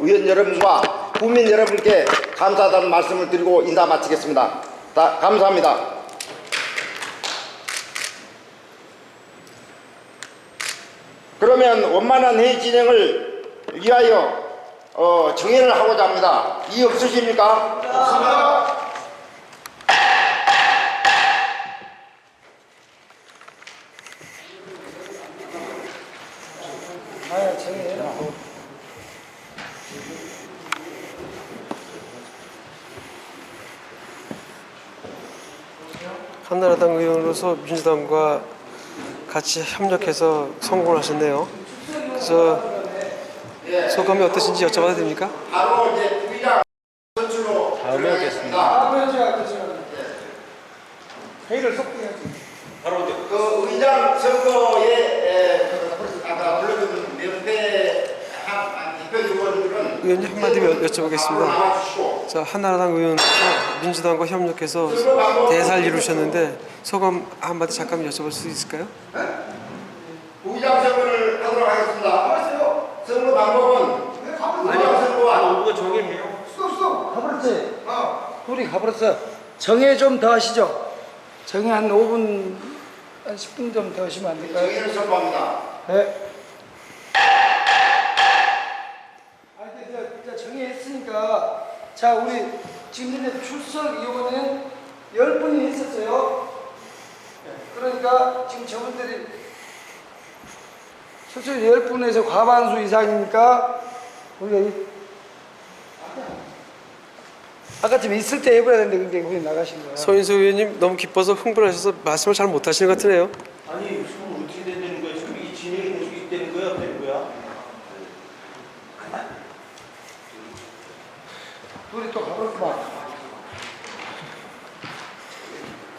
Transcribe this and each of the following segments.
의원 여러분과 국민 여러분께 감사하다는 말씀을 드리고 인사 마치겠습니다. 다 감사합니다. 그러면 원만한 회의 진행을 위하여 어, 정의를 하고자 합니다. 이의 없으십니까? 없습니다. 한나라당 의원으로서 민주당과 같이 협력해서 성공을 하셨네요. 그래서 소감이 어떠신지 여쭤봐도 됩니까? 바로 이제 다음에 하겠습니다. 회의를 속도해야지. 그 의장 선거에 아까 불러준 한 대표 의원들은 의원님 한마디 여- 여쭤보겠습니다. 자, 한나라당 의원 민주당과 협력해서 대사를 이루셨는데 소감 한마디 잠깐 여쭤볼 수 있을까요? 부의장 선거를 하도록 하겠습니다. 선거 방법은 의장 선거와 수도 수도 가버렸지. 어. 둘이 가버렸어. 정해 좀 더 하시죠. 정해 한 5분, 한 10분 좀 더 하시면 안 될까요? 정의를 선포합니다. 네. 자 우리 지금 현재 출석 이번에는 열 분이 했었어요. 그러니까 지금 저분들이 출석 열 분에서 과반수 이상이니까 우리가 이, 아까쯤 있을 때 해버려야 되는데 근데 우리 나가신 거야. 서인수 의원님 너무 기뻐서 흥분하셔서 말씀을 잘 못하시는 것 같으네요. 아니 지금 어떻게 되는 거야? 지금 이 진행이 어떻게 되는 거야? 되는 거야? 둘이 또 가버렸구만.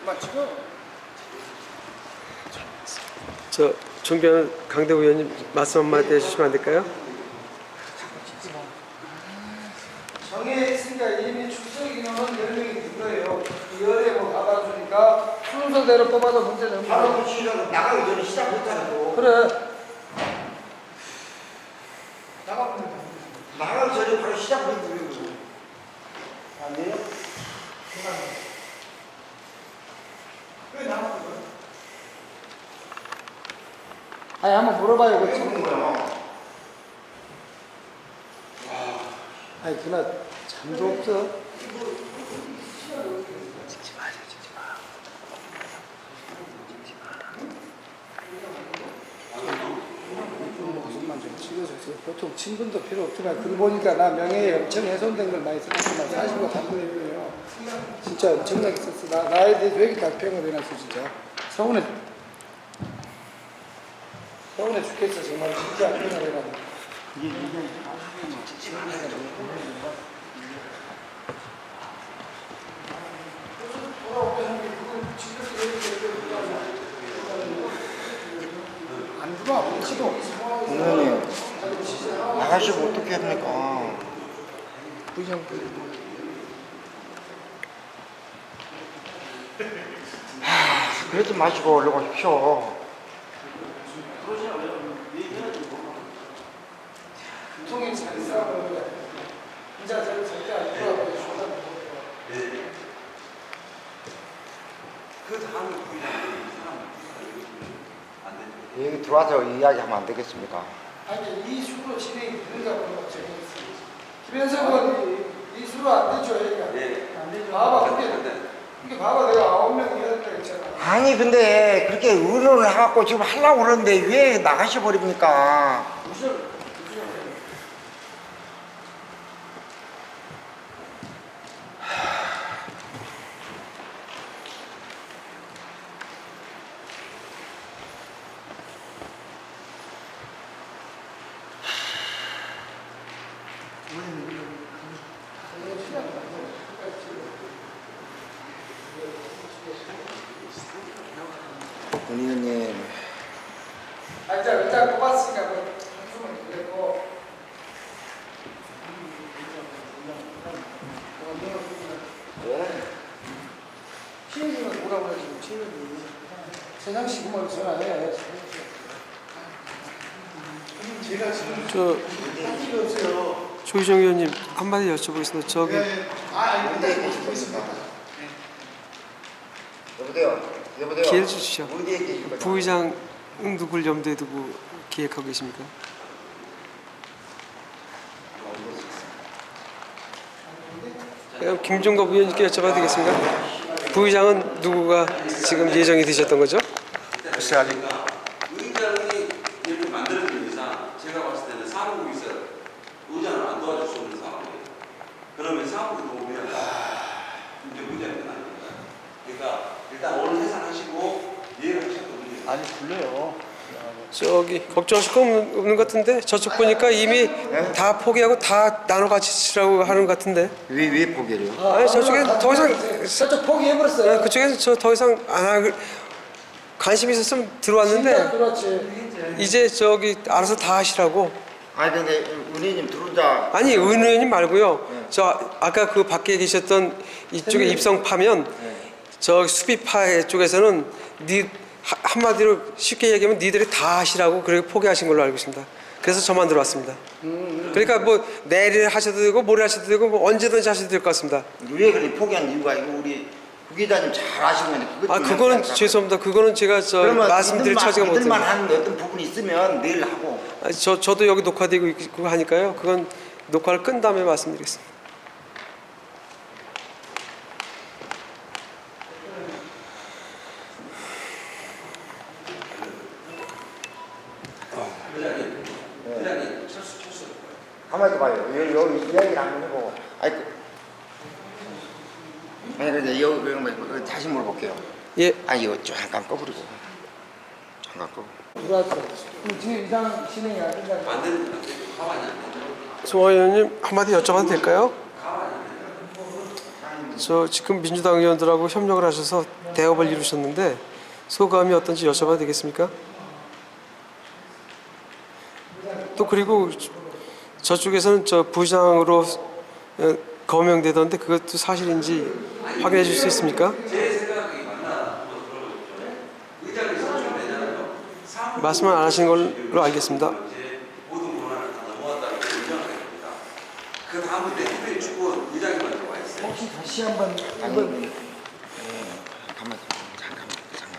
맞죠? 저 존경하는 강대우 의원님 말씀 한마디 해주시면 안 될까요? 정해했으니까 이미 출석 인원은 10명이 된 거예요. 그 열에 뭐 가봐주니까 순서대로 뽑아도 문제는 없는 바로 거예요. 그 나가기 전에 시작 못하고 그래. 나가면 나가기 전에 바로 시작 못하고 안 돼요? 왜 거야? 아니 한번 물어봐요. 그 거요. 아니 그나 잠도 없어. 모습만 좀 찍어주세요. 보통 친분도 필요 없지만 글 보니까 나 명예에 엄청 훼손된 걸 많이 썼지만 사실과 다르네요. 진짜 엄청나게 썼어. 나, 나에 대해서 왜 이렇게 답변을 해놨어 진짜. 서운해. 서운해 죽겠어 정말 진짜 답변을 해가지고. 안 들어와 뭉치도 의원님 나가시면 어떻게 합니까? 부정 그러지 마시고 얼른 오십시오. 통일 잘 싸우고 인자 절 절대 안 들어와 여기 들어와서 이야기하면 안 되겠습니까? 아니 이 수로 진행이 되는가 보다 정했어. 김현석은 이 수로 안 되죠 얘가. 안 되죠. 봐봐 근데 이게 봐봐 내가 아홉 명 된다 했잖아. 아니 근데 그렇게 의논을 해갖고 지금 하려고 그러는데 왜 나가셔 버립니까? 무슨 문 의원님 아 이제 의자 뽑았으니까 뭐 한숨은 그랬고. 시행님은 뭐라고 그래 지금 시행님이 세상 시구만 전화해. 저할 필요 없어요. 조희정 의원님 한마디 여쭤보겠습니다. 저기 어디에 계시고 있습니다. 여보세요. 여보세요. 기회를 주시죠. 어디에 부의장 누굴 염두에 두고 기획하고 계십니까? 그럼 김종갑 의원님께 여쭤봐도 되겠습니까? 부의장은 누구가 지금 예정이 되셨던 거죠? 글쎄 아직 의장이 이렇게 만들어진 이상 제가 봤을 때는 사무국에서 의장을 안 도와줄 수 없는 상황이에요. 그러면 사무국이 오면 이제 문제가 되는 겁니다. 그러니까 일단 오늘 해산하시고 내일 하셔도 문제 아니 불러요. 저기 걱정하실 거 없는, 없는 것 같은데 저쪽 보니까 이미 다 포기하고 다 나눠 가지라고 하는 것 같은데. 왜 왜 포기해요? 아니 저쪽에 더 이상 저쪽 포기해버렸어요. 네, 그쪽에서 저 더 이상 안 할 관심 있었으면 들어왔는데 그렇지. 이제 저기 알아서 다 하시라고. 아니 근데 은혜님 들어오자. 아니 은 의원님 말고요. 저 아까 그 밖에 계셨던 이쪽에 입성 파면 저 수비파 쪽에서는 니 하- 한마디로 쉽게 얘기하면 니들이 다 하시라고 그렇게 포기하신 걸로 알고 있습니다 그래서 저만 들어왔습니다 그러니까 뭐 내일 하셔도 되고 모레 하셔도 되고 뭐 언제든지 하셔도 될 것 같습니다 왜 그렇게 포기한 이유가 이거 우리 부기자님 잘 아시고 있는데 그것 아 좀 그거는. 죄송합니다 그거는 제가 저 그러면 말씀드릴 믿을만- 처지가 못해요 믿을만 한 어떤 부분이 있으면 내일 하고 아니, 저 저도 여기 녹화되고 있고 하니까요. 그건 녹화를 끈 다음에 말씀드리겠습니다. 가만히 있어 봐요. 여기, 여기 이야기를 한번 해보고. 아니, 그, 아니 근데 여기 그러면 뭐, 다시 물어볼게요. 예, 아니 이거 잠깐 꺼버리고. 잠깐 꺼. 들어왔어. 그럼 지금 이상 진행이 안 된다. 안 되고 가만히 안 되죠. 송하 의원님 한마디 여쭤봐도 될까요? 저 지금 민주당 의원들하고 협력을 하셔서 대업을 이루셨는데 소감이 어떤지 여쭤봐도 되겠습니까? 또 그리고 저쪽에서는 저 부장으로 어, 거명되던데 그것도 사실인지 확인해 줄 수 있습니까? 말씀을 안 하신 걸로 알겠습니다. 그 다음부터 특별히 축구 의장님한테 와 있어요. 혹시 다시 한번 한번